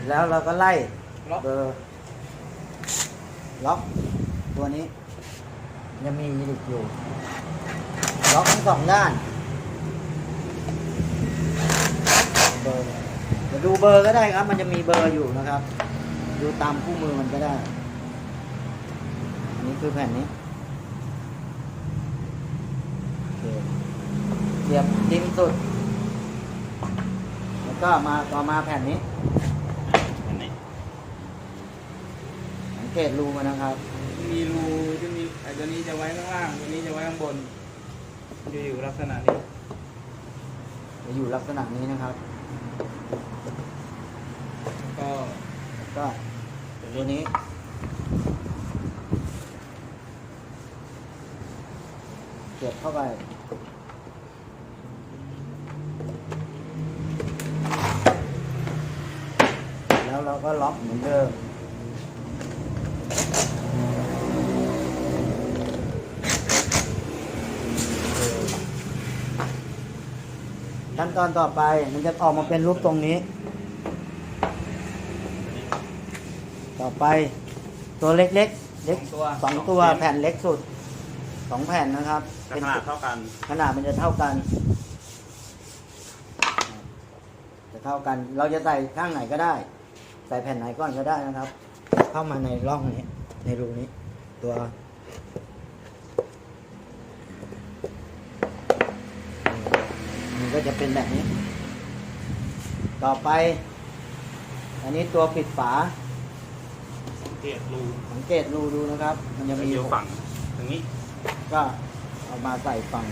ร็จแล้วเราก็ไล่ล็อกเบอร์ล็อกตัวนี้ ยังมีอีกอยู่ล็อกทั้งสองด้านเบอร์เดี๋ยวดูเบอร์ก็ได้ครับ มันจะมีเบอร์อยู่นะครับ ดูตามคู่มือมันก็ได้ อันนี้คือแผ่นนี้โอเคเสียบริมสุด แล้วก็มาต่อมาแผ่นนี้อันนี้ สัง เกตรูมันนะครับ มีรูจะมีไอ้ตัวนี้จะไว้ข้างล่างตัวนี้จะไว้ข้างบนจะอยู่ลักษณะนี้จะอยู่ลักษณะนี้นะครับ ก็แล้วก็ตัวนี้เสียบเข้าไปแล้วเราก็ล็อกเหมือนเดิม ขั้นตอนต่อไปมันจะออกมาเป็นรูปตรงนี้ ต่อไปตัวเล็กๆเล็กตัวสองตัวแผ่นเล็กสุดสองแผ่นนะครับขนาดเท่ากัน ขนาดมันจะเท่ากัน จะเท่ากัน เราจะใส่ข้างไหนก็ได้ ใส่แผ่นไหนก่อนก็ได้นะครับ เข้ามาในร่องนี้ ในรูนี้ ตัวมันก็ จะเป็นแบบนี้ ต่อไป อันนี้ตัวปิดฝาเกียรูสังเกตรูดูนะครับ มันจะมีอยู่ฝั่งตรงนี้ก็เอามาใส่ฝั่ง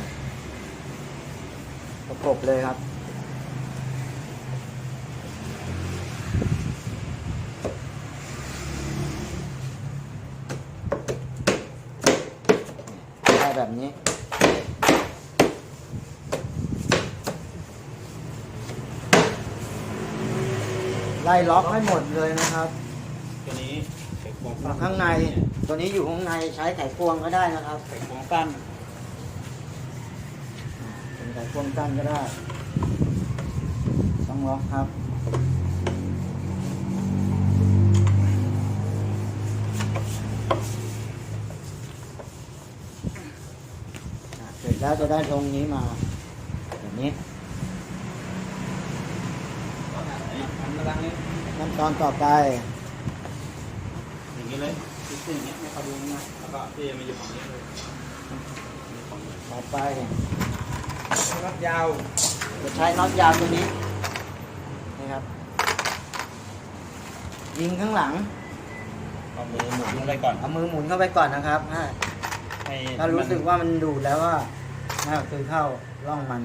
ประกบเลยครับ ได้แบบนี้ ไล่ล็อกให้หมดเลยนะครับ ตัวนี้ไขควงข้างใน ตัวนี้อยู่ข้างในใช้ไขควงก็ได้นะครับ ไขควงสั้นเป็นไขควงสั้นก็ได้ ต้องล็อกครับอะเสร็จแล้วจะได้ตรงนี้มาแบบนี้ อันกำลังนี้ขั้นตอนต่อไป อย่างนี้เลยซิสอย่างนี้ให้เขาดูนะแล้วก็พี่มาอยู่ฝั่งนี้เลยต่อไปรัดยาว จะใช้น็อตยาวตัวนี้นะครับ ยิงข้างหลังเอามือหมุนลงไปก่อนเอามือหมุนเข้าไปก่อนนะครับถ้าให้ถ้ารู้สึกว่ามันดูดแล้วว่าน่าคือเข้าร่องมัน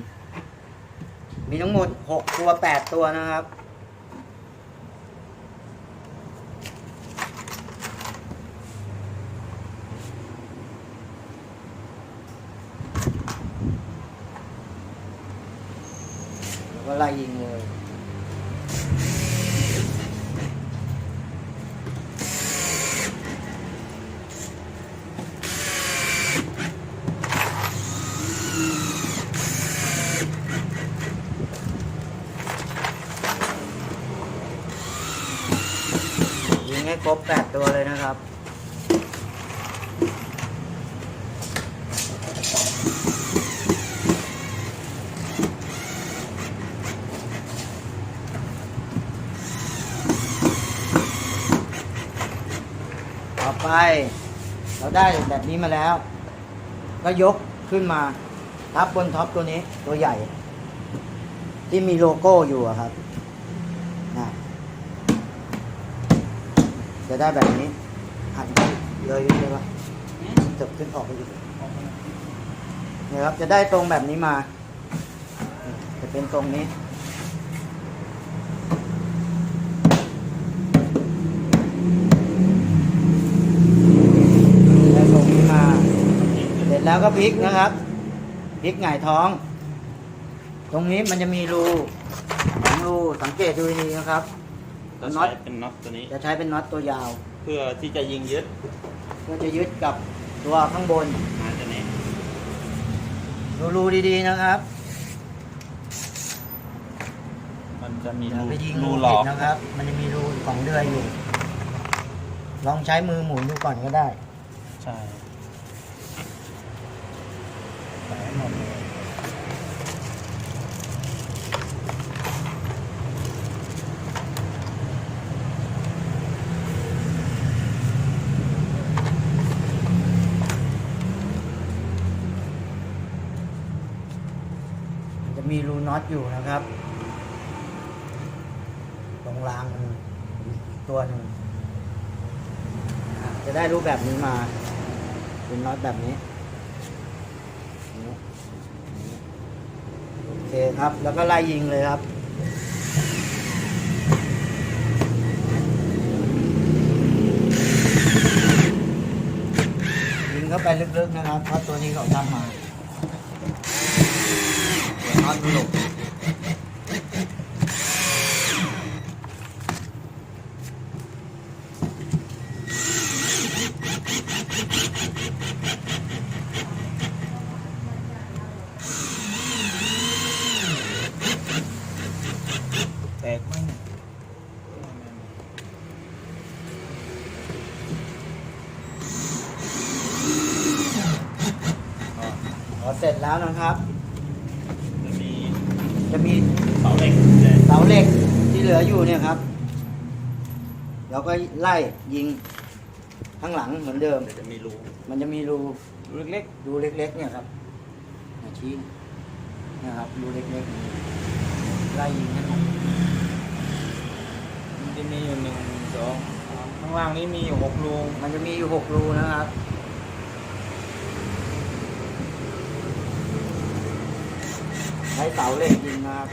มีทั้งหมดหกตัวแปดตัวนะครับ แล้วก็ ไล่ยิงเลยยิงให้ครบแปดตัวเลยนะครับ ต่อไป เราได้แบบนี้มาแล้ว ก็ยกขึ้นมาทับบนท็อปตัวนี้ตัวใหญ่ ที่มีโลโก้อยู่ครับนะจะได้แบบนี้หันเลยใช่ปะจบขึ้นออกไปอีกเนี่ยครับจะได้ตรงแบบนี้มา จะเป็นตรงนี้ ได้ตรงนี้มา เสร็จ แล้วก็พลิกนะครับพลิกหงายท้อง ตรงนี้มันจะมีรูสองรูสังเกตดูดีๆนะครับ จะน็อใช้ต เป็นน็อตตัวนี้ จะใช้เป็นน็อตตัวยาว เพื่อที่จะยิงยึดเพื่อจะยึดกับตัวข้างบนหาตัวนี้ดูรูดีๆนะครับมันจะมีอย่ารูไปยิงรูรูหลผิอดกนะครับ มันจะมีรูของเดือยอยู่ ลองใช้มือหมุนดูก่อนก็ได้ ใช่แปะให้หมดเลย มัน จะมีรูน็อตอยู่นะครับ ตรงรางมันอีกตัวหนึ่งจะได้รูปแบบนี้มาเป็นน็อตแบบนี้โอ เคครับ แล้วก็ไล่ยิงเลยครับ ยิงเข้าไปลึกๆนะครับ เพราะตัวนี้เขาทำมาเดี๋ยวน็อตหลุด แตกไหมเนี่ย พอ เสร็จแล้วนะครับ จะมีจะมีเสาเหล็กเลยเสาเหล็กที่เหลืออยู่เนี่ยครับ เราก็ไล่ยิงข้างหลังเหมือนเดิม เดี๋ยวจะมีรูมันจะมีรูรูเล็กรูเล็ก ๆ เนี่ยครับมาชี้เนี่ยครับรูเล็กๆไล่ยิงให้หมดมันจะมีอยู่หนึ่งสองสามข้างล่างนี้มีอยู่หกรูมันจะมีอยู่หกรูนะครับ ใช้เสาเหล็กยิงนะครับ